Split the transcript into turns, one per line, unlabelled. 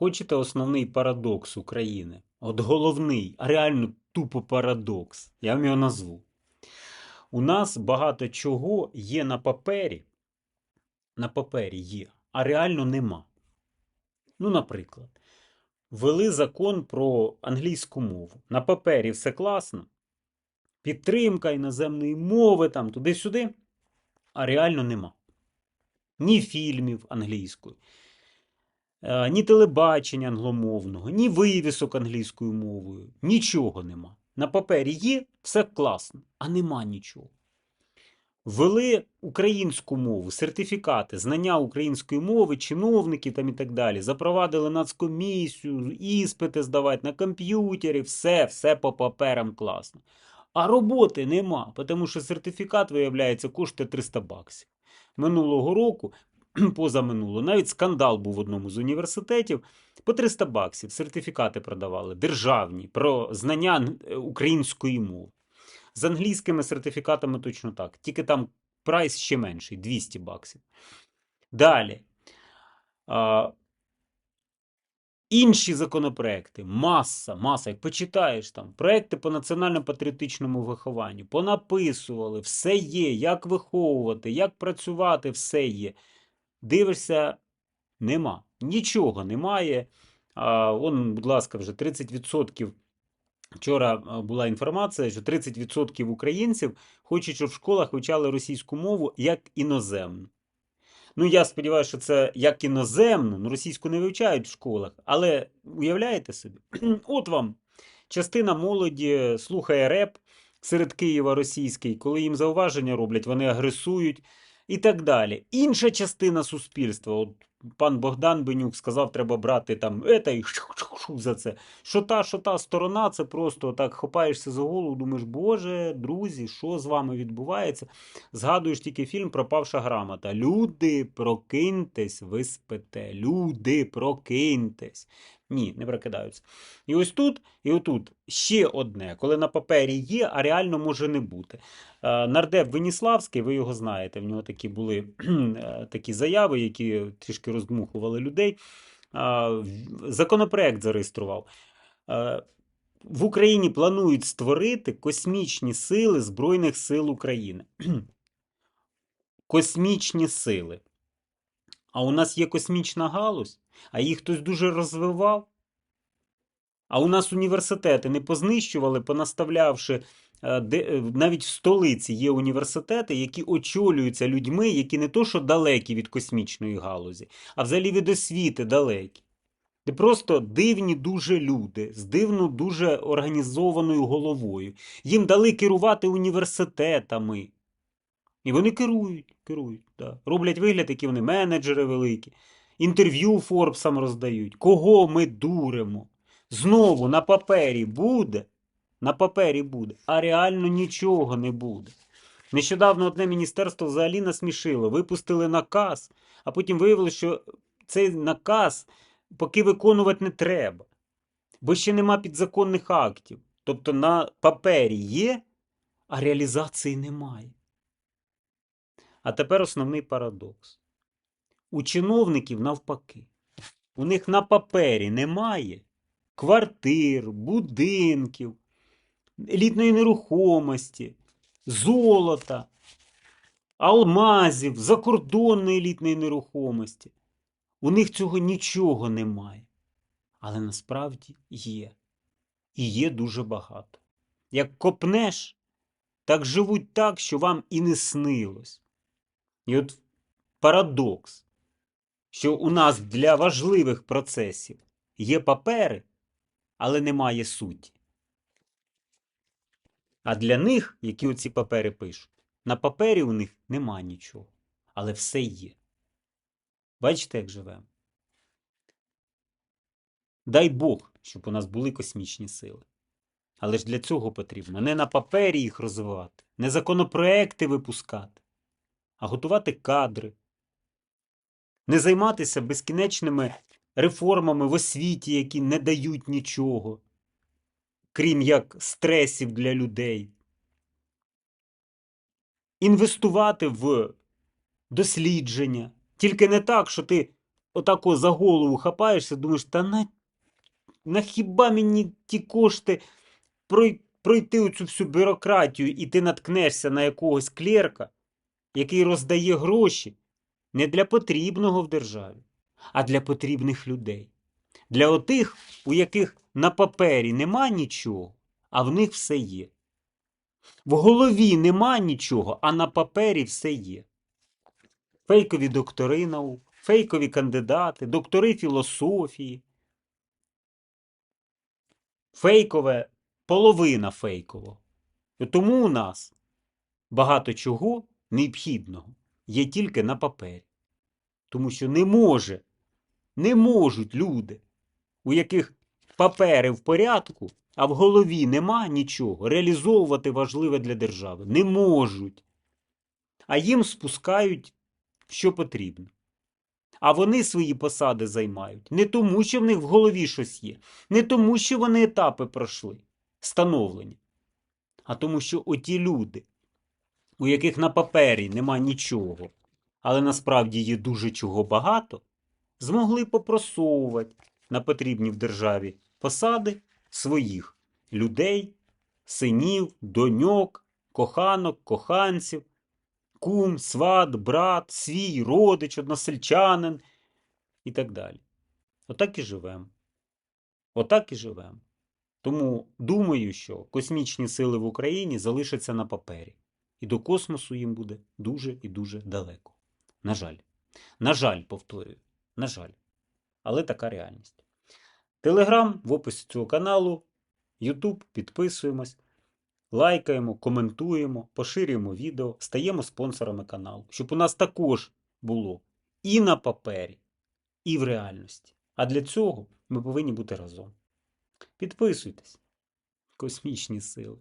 Хочете основний парадокс України? От головний, а реально тупо парадокс. Я вам його назву. У нас багато чого є на папері. На папері є, а реально нема. Ну, наприклад, ввели закон про англійську мову. На папері все класно. Підтримка іноземної мови, там туди-сюди, а реально нема. Ні фільмів англійською, е, ні телебачення англомовного, ні вивісок англійською мовою. Нічого нема. На папері є, все класно, а нема нічого. Ввели українську мову, сертифікати, знання української мови, чиновників там і так далі. Запровадили нацкомісію, іспити здавати на комп'ютері, все, все по паперам класно. А роботи нема, тому що сертифікат, виявляється, коштує 300 баксів. Минулого року, позаминуло, навіть скандал був в одному з університетів. По 300 баксів сертифікати продавали державні про знання е, української мови. З англійськими сертифікатами точно так. Тільки там прайс ще менший 200 баксів. Далі. А, інші законопроекти, маса, маса. Як почитаєш там, проекти по національно-патріотичному вихованню, понаписували, все є, як виховувати, як працювати, все є. Дивишся, нема. Нічого немає. А, вон, будь ласка, вже 30%. Вчора була інформація, що 30% українців хочуть, щоб в школах вивчали російську мову як іноземну. Ну, я сподіваюся, що це як іноземну, ну, російську не вивчають в школах, але уявляєте собі? От вам частина молоді слухає реп серед Києва російський, коли їм зауваження роблять, вони агресують і так далі. Інша частина суспільства, от пан Богдан Бенюк сказав, треба брати там ета і шу-шу-шу за це. Що та, що та сторона, це просто так хопаєшся за голову, думаєш, Боже, друзі, що з вами відбувається? Згадуєш тільки фільм Пропавша грамота. Люди, прокиньтесь, ви спите. Люди, прокиньтесь. Ні, не прокидаються. І ось тут, і отут ще одне, коли на папері є, а реально може не бути. Е, Нардеп Веніславський, ви його знаєте, в нього такі були е, такі заяви, які трішки роздмухували людей. Законопроект зареєстрував. В Україні планують створити космічні сили Збройних сил України. Космічні сили. А у нас є космічна галузь, а їх хтось дуже розвивав. А у нас університети не познищували, понаставлявши. е, Де, е, навіть в столиці є університети, які очолюються людьми, які не то, що далекі від космічної галузі, а взагалі від освіти далекі. Де просто дивні дуже люди з дивно дуже організованою головою. Їм дали керувати університетами. І вони керують, керують, да. роблять вигляд, які вони менеджери великі, інтерв'ю Форбсам роздають. Кого ми дуримо? Знову на папері буде, на папері буде, а реально нічого не буде. Нещодавно одне міністерство взагалі насмішило, випустили наказ, а потім виявилося, що цей наказ поки виконувати не треба, бо ще нема підзаконних актів. Тобто на папері є, а реалізації немає. А тепер основний парадокс. У чиновників навпаки. У них на папері немає квартир, будинків, елітної нерухомості, золота, алмазів, закордонної елітної нерухомості. У них цього нічого немає. Але насправді є. І є дуже багато. Як копнеш, так живуть так, що вам і не снилось. І от парадокс, що у нас для важливих процесів є папери, але немає суті. А для них, які оці папери пишуть, на папері у них нема нічого, але все є. Бачите, як живемо? Дай Бог, щоб у нас були космічні сили. Але ж для цього потрібно не на папері їх розвивати, не законопроекти випускати, а готувати кадри, не займатися безкінечними реформами в освіті, які не дають нічого, крім як стресів для людей. Інвестувати в дослідження. Тільки не так, що ти отако за голову хапаєшся, думаєш, та на, на хіба мені ті кошти пройти оцю всю бюрократію, і ти наткнешся на якогось клерка, який роздає гроші не для потрібного в державі, а для потрібних людей. Для отих, у яких на папері нема нічого, а в них все є. В голові нема нічого, а на папері все є. Фейкові доктори наук, фейкові кандидати, доктори філософії. Фейкове, половина фейкового. І Тому у нас багато чого необхідного є тільки на папері. Тому що не може, не можуть люди, у яких папери в порядку, а в голові нема нічого, реалізовувати важливе для держави. Не можуть. А їм спускають, що потрібно. А вони свої посади займають не тому, що в них в голові щось є, не тому, що вони етапи пройшли, становлені, а тому, що оті люди, у яких на папері нема нічого, але насправді є дуже чого багато, змогли попросовувати на потрібні в державі посади своїх людей, синів, доньок, коханок, коханців, кум, сват, брат, свій родич, односельчанин і так далі. Отак і живемо. Отак і живемо. Тому думаю, що космічні сили в Україні залишаться на папері, і до космосу їм буде дуже і дуже далеко. На жаль. На жаль, повторюю. На жаль. Але така реальність. Телеграм в описі цього каналу, Ютуб, підписуємось, лайкаємо, коментуємо, поширюємо відео, стаємо спонсорами каналу, щоб у нас також було і на папері, і в реальності. А для цього ми повинні бути разом. Підписуйтесь. Космічні сили.